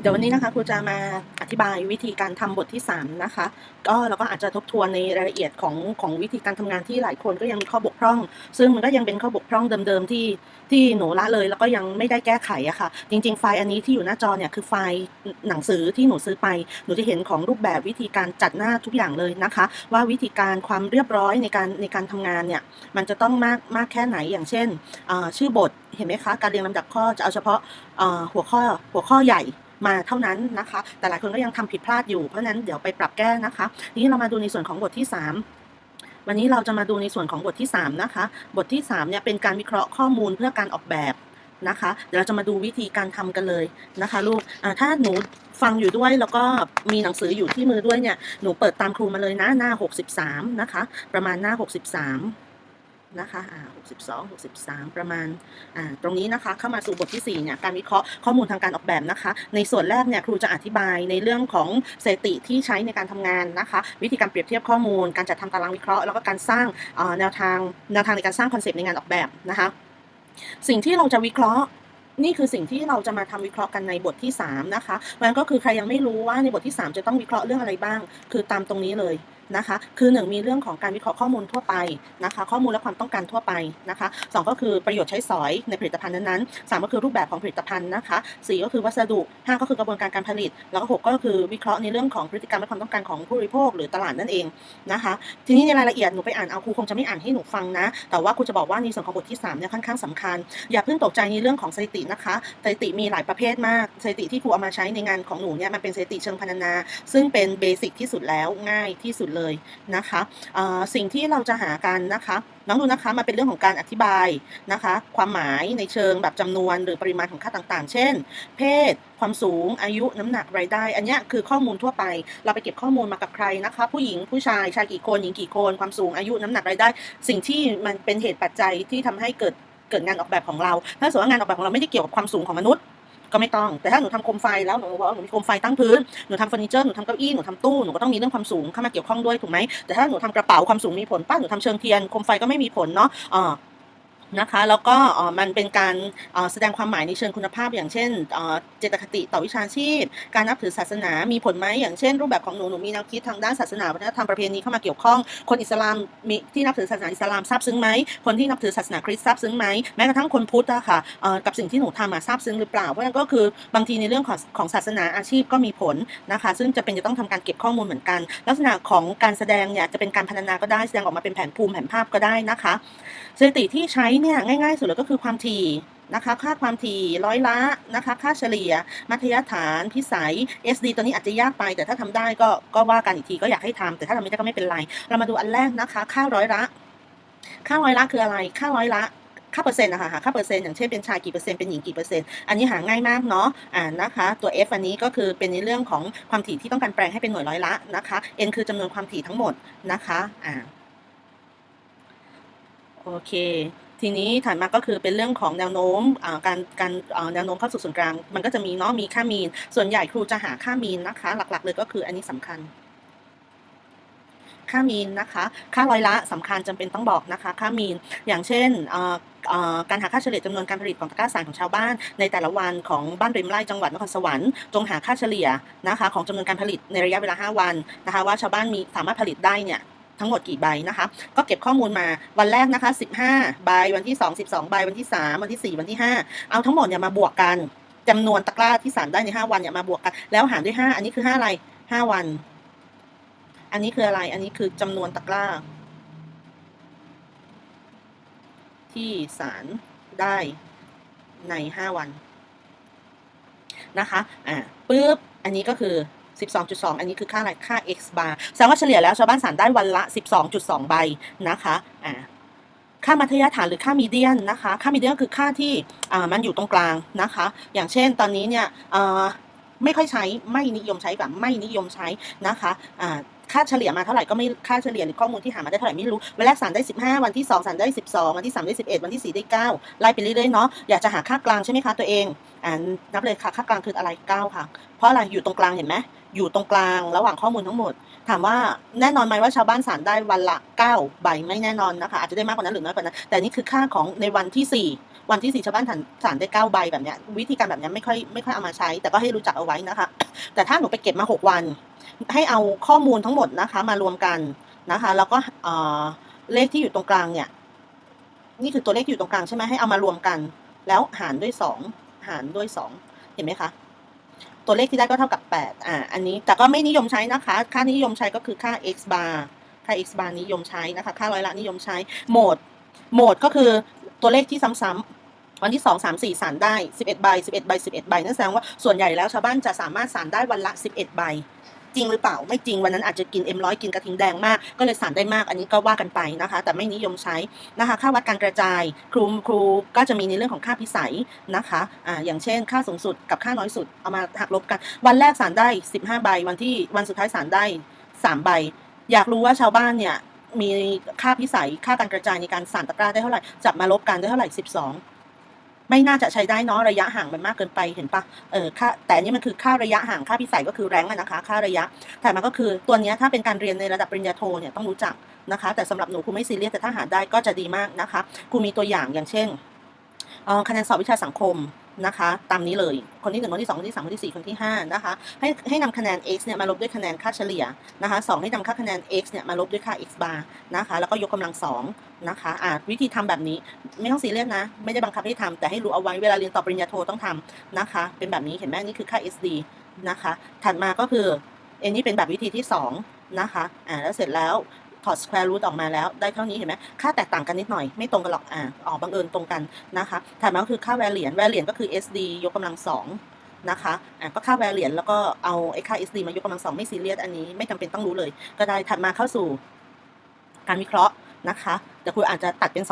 เดี๋ยววันนี้นะคะครูจะมาอธิบายวิธีการทำบทที่ 3 นะคะ ก็เราก็อาจจะทบทวนในรายละเอียดของของวิธีการทำงานที่หลายคนก็ยังมีข้อบกพร่อง ซึ่งมันก็ยังเป็นข้อบกพร่องเดิมๆที่ที่หนูละเลย แล้วก็ยังไม่ได้แก้ไขอะค่ะ จริง ๆ ไฟล์อันนี้ที่อยู่หน้าจอเนี่ยคือไฟล์หนังสือที่หนูซื้อไป หนูจะเห็นของรูปแบบวิธีการจัดหน้าทุกอย่างเลยนะคะ ว่าวิธีการความเรียบร้อยในการในการทำงานเนี่ยมันจะต้องมากมากแค่ไหนอย่างเช่นชื่อบทเห็นไหมคะการเรียงลำดับข้อจะเอาเฉพาะหัวข้อหัวข้อใหญ่ มาเท่านั้นนะคะ แต่หลายคนก็ยังทำผิดพลาดอยู่เพราะฉะนั้นเดี๋ยวไปปรับแก้นะคะทีนี้เรามาดูในส่วนของบทที่ 3วันนี้เราจะมาดูในส่วนของบทที่ 3 นะคะ บทที่3เนี่ยเป็นการวิเคราะห์ข้อมูลเพื่อการออกแบบนะคะ เดี๋ยวเราจะมาดูวิธีการทำกันเลยนะคะลูกถ้าหนูฟังอยู่ด้วยแล้วก็มีหนังสืออยู่ที่มือด้วยเนี่ย หนูเปิดตามครูมาเลยนะหน้า 63 นะคะ ประมาณหน้า 63 นะคะอ่า62 63 ประมาณอ่าตรงนี้นะคะเข้ามาสู่บทที่4เนี่ยการวิเคราะห์ข้อมูลทางการออกแบบนะคะ ในส่วนแรกเนี่ยครูจะอธิบายในเรื่องของสถิติที่ใช้ในการทำงานนะคะ วิธีการเปรียบเทียบข้อมูล การจัดทำตารางวิเคราะห์ แล้วก็การสร้างแนวทางแนวทางในการสร้างคอนเซปต์ในงานออกแบบนะคะ สิ่งที่เราจะวิเคราะห์นี่คือสิ่งที่เราจะมาทำวิเคราะห์กันในบทที่3นะคะมันก็คือใครยังไม่รู้ว่าในบทที่ 3 จะต้องวิเคราะห์เรื่องอะไรบ้าง คือตามตรงนี้เลย นะคะคือ 1 มีเรื่องของการวิเคราะห์ข้อมูลทั่วไปนะคะข้อมูลและความต้องการทั่วไปนะคะสองก็คือประโยชน์ใช้สอยในผลิตภัณฑ์นั้นๆสามก็คือรูปแบบของผลิตภัณฑ์นะคะสี่ก็คือวัสดุห้าก็คือกระบวนการการผลิต แล้วก็หกก็คือวิเคราะห์ในเรื่องของพฤติกรรมและความต้องการของผู้บริโภคหรือตลาดนั่นเองนะคะทีนี้ในรายละเอียดหนูไปอ่านเอาครูคงจะไม่อ่านให้หนูฟังนะ แต่ว่าครูจะบอกว่าในส่วนของบทที่3เนี่ยค่อนข้างสำคัญ อย่าเพิ่งตกใจในเรื่องของสถิตินะคะสถิติมีหลายประเภทมากสถิติที่ครูเอามาใช้ในงานของหนูเนี่ยมันเป็นสถิติเชิงพรรณนา ซึ่งเป็นเบสิกที่สุดแล้วง่ายที่สุดเลยนะคะสิ่งที่เราจะหากันนะคะน้องดูนะคะมันเป็นเรื่องของการอธิบายนะคะ ความหมายในเชิงแบบจำนวนหรือปริมาณของค่าต่างๆ เช่น เพศ ความสูง อายุน้ำหนักรายได้ อันนี้คือข้อมูลทั่วไป เราไปเก็บข้อมูลมากับใครนะคะ ผู้หญิงผู้ชายชายกี่คนหญิงกี่คน ความสูงอายุน้ำหนักรายได้ สิ่งที่มันเป็นเหตุปัจจัยที่ทำให้เกิดเกิดงานออกแบบของเรา ถ้าสมมติว่างานออกแบบของเราไม่ได้เกี่ยวกับความสูงของมนุษย์ ก็ไม่ต้อง แต่ถ้าหนูทำโคมไฟแล้วหนูบอกว่าหนูมีโคมไฟตั้งพื้น หนูทำเฟอร์นิเจอร์ หนูทำเก้าอี้ หนูทำตู้ หนูก็ต้องมีเรื่องความสูงเข้ามาเกี่ยวข้องด้วยถูกไหมแต่ถ้าหนูทำกระเป๋าความสูงมีผลป้าหนูทำเชิงเทียนโคมไฟก็ไม่มีผลเนาะอ่า นะคะ แล้วก็มันเป็นการแสดงความหมายในเชิงคุณภาพ อย่างเช่นเจตคติต่อวิชาชีพ การนับถือศาสนามีผลไหมอย่างเช่น รูปแบบของหนูหนูมีแนวคิดทางด้านศาสนาวัฒนธรรมประเพณีเข้ามาเกี่ยวข้อง คนอิสลามมีที่นับถือศาสนาอิสลามทราบซึ้งไหมคนที่นับถือศาสนาคริสต์ทราบซึ้งไหมแม้กระทั่งคนพุทธอะค่ะเอ่อกับสิ่งที่หนูทำอะทราบซึ้งหรือเปล่าเพราะนั้นก็คือบางทีในเรื่องของของศาสนาอาชีพก็มีผลนะคะ ซึ่งจะเป็นจะต้องทำการเก็บข้อมูลเหมือนกัน ลักษณะของการแสดงเนี่ยจะเป็นการพรรณนาก็ได้แสดงออกมาเป็นแผนภูมิแผนภาพก็ได้นะคะสถิติที่ใช้เนี่ยง่าย ๆ สุดเลยก็คือความถี่นะคะค่าความถี่ร้อยละนะคะค่าเฉลี่ย มัธยฐานพิสัย SD ตัวนี้อาจจะยากไป แต่ถ้าทำได้ก็ก็ว่ากันอีกทีก็อยากให้ทำแต่ถ้าทำไม่ได้ก็ไม่เป็นไร เรามาดูอันแรกนะคะ ค่าร้อยละ ค่าร้อยละคืออะไร ค่าร้อยละค่าเปอร์เซ็นต์นะคะหาค่าเปอร์เซ็นต์อย่างเช่นเป็นชายกี่เปอร์เซ็นต์เป็นหญิงกี่เปอร์เซ็นต์อันนี้หาง่ายมากเนาะอ่านะคะตัว F อันนี้ก็คือเป็นในเรื่องของความถี่ที่ต้องการแปลงให้เป็นหน่วยร้อยละนะคะ N คือจำนวนความถี่ทั้งหมดนะคะอ่าโอเค ทีนี้ถัดมาก็คือเป็นเรื่องของแนวโน้มการการแนวโน้มเข้าสู่ศูนย์กลาง มันก็จะมีเนาะมีค่ามีน ส่วนใหญ่ครูจะหาค่ามีนนะคะ หลักๆ เลยก็คืออันนี้สำคัญ ค่ามีนนะคะ ค่าร้อยละสำคัญจำเป็นต้องบอกนะคะ ค่ามีนอย่างเช่นการหาค่าเฉลี่ยจำนวนการผลิตของตะกร้าสารของชาวบ้าน ในแต่ละวันของบ้านริมไร่จังหวัดนครสวรรค์จงหาค่าเฉลี่ยนะคะของจำนวนการผลิตในระยะเวลา 5 วันนะคะ ว่าชาวบ้านมีสามารถผลิตได้เนี่ย ทั้งหมดกี่ใบนะคะ ก็เก็บข้อมูลมาวันแรกนะคะ 15 ใบ วันที่ 2 12 ใบ วันที่ 3 วันที่ 4 วันที่ 5 เอาทั้งหมดเนี่ยมาบวกกันจำนวนตะกร้าที่สารได้ใน 5 วันเนี่ยมาบวกกัน แล้วหารด้วย 5 อันนี้คือ 5 อะไร 5 วัน อันนี้คืออะไร อันนี้คือจำนวนตะกร้า ที่สารได้ใน 5 วันนะคะ อ่าปึ๊บ อันนี้ก็คือ 12.2 อันนี้คือค่าอะไร ค่า x bar แสดงว่าเฉลี่ยแล้วชาวบ้านสารได้วันละ 12.2 ใบนะคะอ่าค่ามัธยฐานหรือค่ามีเดียนนะคะ ค่ามีเดียนคือค่าที่อ่ามันอยู่ตรงกลางนะคะ อย่างเช่นตอนนี้เนี่ยอ่าไม่ค่อยใช้ไม่นิยมใช้แบบไม่นิยมใช้นะคะอ่าค่าเฉลี่ยมาเท่าไหร่ก็ไม่ค่าเฉลี่ยหรือข้อมูลที่หามาได้เท่าไหร่ไม่รู้วันแรกสารได้ 15 วันที่2สารได้ 12 วันที่ 3 ได้ 11 วันที่ 4 ได้ 9 ไล่ไปเรื่อยๆเนาะอยากจะหาค่ากลางใช่ไหมคะตัวเองอ่านับเลยค่ะค่ากลางคืออะไร 9 ค่ะ เพราะอะไรอยู่ตรงกลางเห็นไหม อยู่ตรงกลางระหว่างข้อมูลทั้งหมด ถามว่าแน่นอนไหมว่าชาวบ้านสารได้วันละ9ใบไม่แน่นอนนะคะอาจจะได้มากกว่านั้นหรือน้อยกว่านั้นแต่นี่คือค่าของในวันที่ 4 วันที่ 4 ชาวบ้านสารสารได้9ใบแบบนี้วิธีการแบบนี้ไม่ค่อยไม่ค่อยเอามาใช้ แต่ก็ให้รู้จักเอาไว้นะคะ แต่ถ้าหนูไปเก็บมา 6 วัน ให้เอาข้อมูลทั้งหมดนะคะมารวมกันนะคะ แล้วก็เอ่อเลขที่อยู่ตรงกลางเนี่ยนี่คือตัวเลขที่อยู่ตรงกลางใช่ไหมให้เอามารวมกัน แล้วหารด้วย 2 หารด้วย 2 เห็นไหมคะ ตัวเลขที่ได้ก็เท่ากับ 8 อ่า อันนี้แต่ก็ไม่นิยมใช้นะคะ ค่านิยมใช้ก็คือค่า x bar ค่า x bar นิยมใช้นะคะ ค่าร้อยละนิยมใช้ โหมด โหมดก็คือตัวเลขที่ซ้ำๆวันที่ 2 3 4สารได้ 11 ใบ 11 ใบ 11 ใบ นั่นแสดงว่าส่วนใหญ่แล้วชาวบ้านจะสามารถสารได้วันละ 11 ใบ จริงหรือเปล่าไม่จริงวันนั้นอาจจะกิน M100 กินกระทิงแดงมาก ก็เลยสารได้มากอันนี้ก็ว่ากันไปนะคะ แต่ไม่นิยมใช้นะคะ ค่าวัดการกระจายครูครูก็จะมีในเรื่องของค่าพิสัยนะคะอ่าอย่างเช่น ค่าสูงสุดกับค่าน้อยสุดเอามาหักลบกัน วันแรกสารได้ 15 ใบวันที่วันสุดท้ายสารได้ 3 ใบ อยากรู้ว่าชาวบ้านเนี่ยมีค่าพิสัยค่าการกระจายในการสารตะกร้าได้เท่าไหร่จับมาลบกันได้เท่าไหร่ 12 ไม่น่าจะใช้ได้เนาะระยะห่างมันมากเกินไปเห็นปะเออค่าแต่นี่มันคือค่าระยะห่างค่าพิสัยก็คือแรงนะคะ ค่าระยะ แต่มาก็คือตัวนี้ถ้าเป็นการเรียนในระดับปริญญาโทเนี่ยต้องรู้จักนะคะ แต่สำหรับหนูครูไม่ซีเรียสแต่ถ้าหาได้ก็จะดีมากนะคะครูมีตัวอย่างอย่างเช่นคะแนนสอบวิชาสังคม นะคะ ตามนี้เลย คนที่หนึ่งคนที่สองคนที่สามคนที่สี่คนที่ห้านะคะ ให้ให้นำคะแนน x เนี่ยมาลบด้วยคะแนนค่าเฉลี่ยนะคะสองให้นำค่าคะแนน x เนี่ยมาลบด้วยค่า x bar นะคะ แล้วก็ยกกำลังสองนะคะอ่าวิธีทำแบบนี้ไม่ต้องซีเรียสนะ ไม่ได้บังคับให้ทำแต่ให้รู้เอาไว้เวลาเรียนต่อปริญญาโทต้องทำนะคะ เป็นแบบนี้เห็นไหมนี่คือค่า SD นะคะ ถัดมาก็คืออันนี้เป็นแบบวิธีที่สองนะคะอ่าแล้วเสร็จแล้ว ถอด square root ออกมาแล้ว ได้เท่านี้เห็นไหมค่าแตกต่างกันนิดหน่อยไม่ตรงกันหรอกอ่าออกบังเอิญตรงกันนะคะถัดมาก็คือค่า variance variance ก็คือ SD ยกกำลังสองนะคะอ่าก็ค่า variance แล้วก็เอาไอ้ค่า SD มายกกำลังสองไม่ซีเรียสอันนี้ไม่จำเป็นต้องรู้เลย ก็ได้ถัดมาเข้าสู่การวิเคราะห์นะคะ แต่คุณอาจจะตัดเป็นสอง